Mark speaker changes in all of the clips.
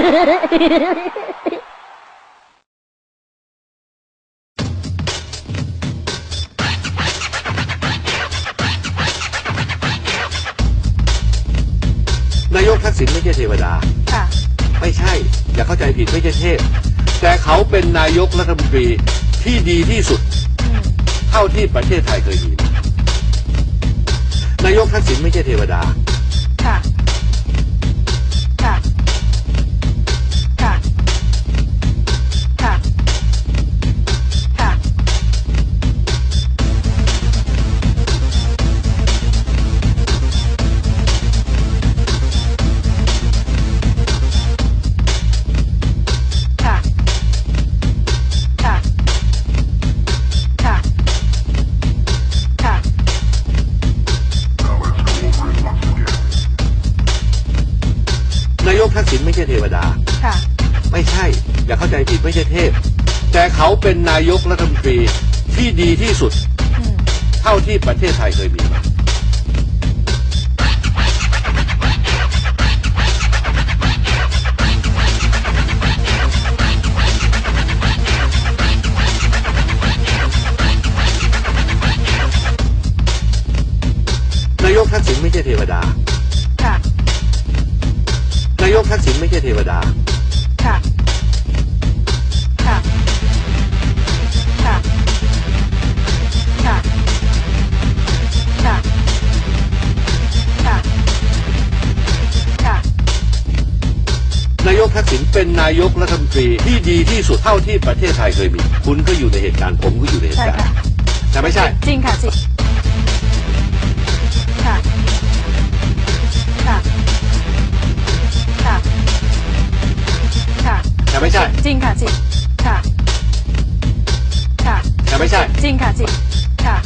Speaker 1: นายกทักษิณไม่ใช่เทวดา
Speaker 2: ค่ะ
Speaker 1: ไม่ใช่ อย่าเข้าใจผิดไม่ใช่เทพ แต่เขาเป็นนายกรัฐมนตรีที่ดีที่สุด
Speaker 2: อืม
Speaker 1: เท่าที่ประเทศไทยเคยมีนายกทักษิณไม่ใช่เทวดา
Speaker 2: ค่ะค่ะ
Speaker 1: ทักษิณไม่ใช่เทวดา
Speaker 2: ค่ะ
Speaker 1: ไม่ใช่ อย่าเข้าใจผิดไม่ใช่เทพ แต่เขาเป็นนายกรัฐมนตรีที่ดีที่สุด
Speaker 2: อืม
Speaker 1: เท่าที่ประเทศไทยเคยมีมา นายกทักษิณไม่ใช่เทวดา
Speaker 2: ค่ะ
Speaker 1: นายกทักษิณไม่ใช่เทวดา
Speaker 2: ค่ะ ค่ะ ค่ะ ค่ะ ค่ะ ค่ะ ค่ะ
Speaker 1: นายกทักษิณเป็นนายกรัฐมนตรีที่ดีที่สุดเท่าที่ประเทศไทยเคยมี คุณก็อยู่ในเหตุการณ์ผมก็อยู่ในเหตุ
Speaker 2: ใช่
Speaker 1: การ
Speaker 2: ค่ะ
Speaker 1: ณ์แต่ไม่ใช่
Speaker 2: จริงค่ะจริง ค่ะ ค่ะ
Speaker 1: แต่ไม่ใช่
Speaker 2: จริงค่ะจริงค่ะค่ะ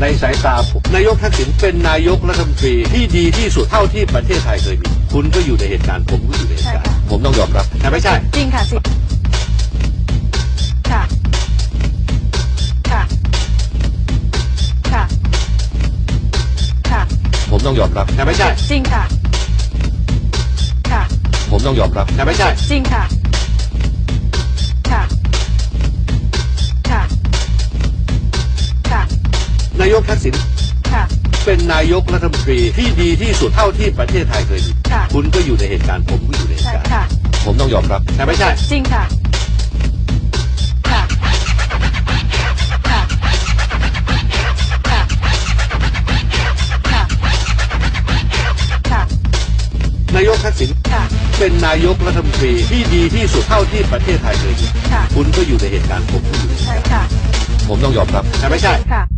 Speaker 1: ในสายตาผมนายกทักษิณเป็นนายกรัฐมนตรีที่ดีที่สุดเท่าที่ประเทศไทยเคยมี คุณก็อยู่ในเหตุการณ์ผมก็อยู่ในเหตุการณ์
Speaker 2: ใช่ค่ะ
Speaker 1: ผมต้องยอมรับแต่ไม่ใช่
Speaker 2: จริงค่ะจริงค่ะ ค่ะ ค่ะ ค่ะ
Speaker 1: ผมต้องยอมรับแต่ไม่ใช่
Speaker 2: จริงค่ะ ค่ะ
Speaker 1: ผมต้องยอมรับแต่ไม่ใช่
Speaker 2: จริงค่ะค่ะา
Speaker 1: ยกทักษิณ
Speaker 2: ค่ะ
Speaker 1: เป็นนายกรัฐมนตรีที่ดีที่สุดเท่าที่ประเทศไทยเคยมี
Speaker 2: ค่ะ
Speaker 1: คุณก็อยู่ในเหตุการณ์ผมก็อยู่ในเหตุ
Speaker 2: ใช่
Speaker 1: การณ์
Speaker 2: ค่ะ
Speaker 1: ผมต้องยอมรับแต่ไม่ใช่
Speaker 2: จริงค่ะ ค่ะ ค่ะ ค่ะ ค่ะ ค่ะ
Speaker 1: นายกทักษิณ
Speaker 2: ค่ะ
Speaker 1: เป็นนายกรัฐมนตรีที่ดีที่สุดเท่าที่ประเทศไทยเคยมี
Speaker 2: ค่ะ
Speaker 1: คุณก็อยู่ในเหตุการณ์ผมก็อยู่ในเหตุ
Speaker 2: ใช่
Speaker 1: การณ์
Speaker 2: ค่ะ
Speaker 1: ผมต้องยอมรับแต่ไม่ใช่
Speaker 2: ค่ะ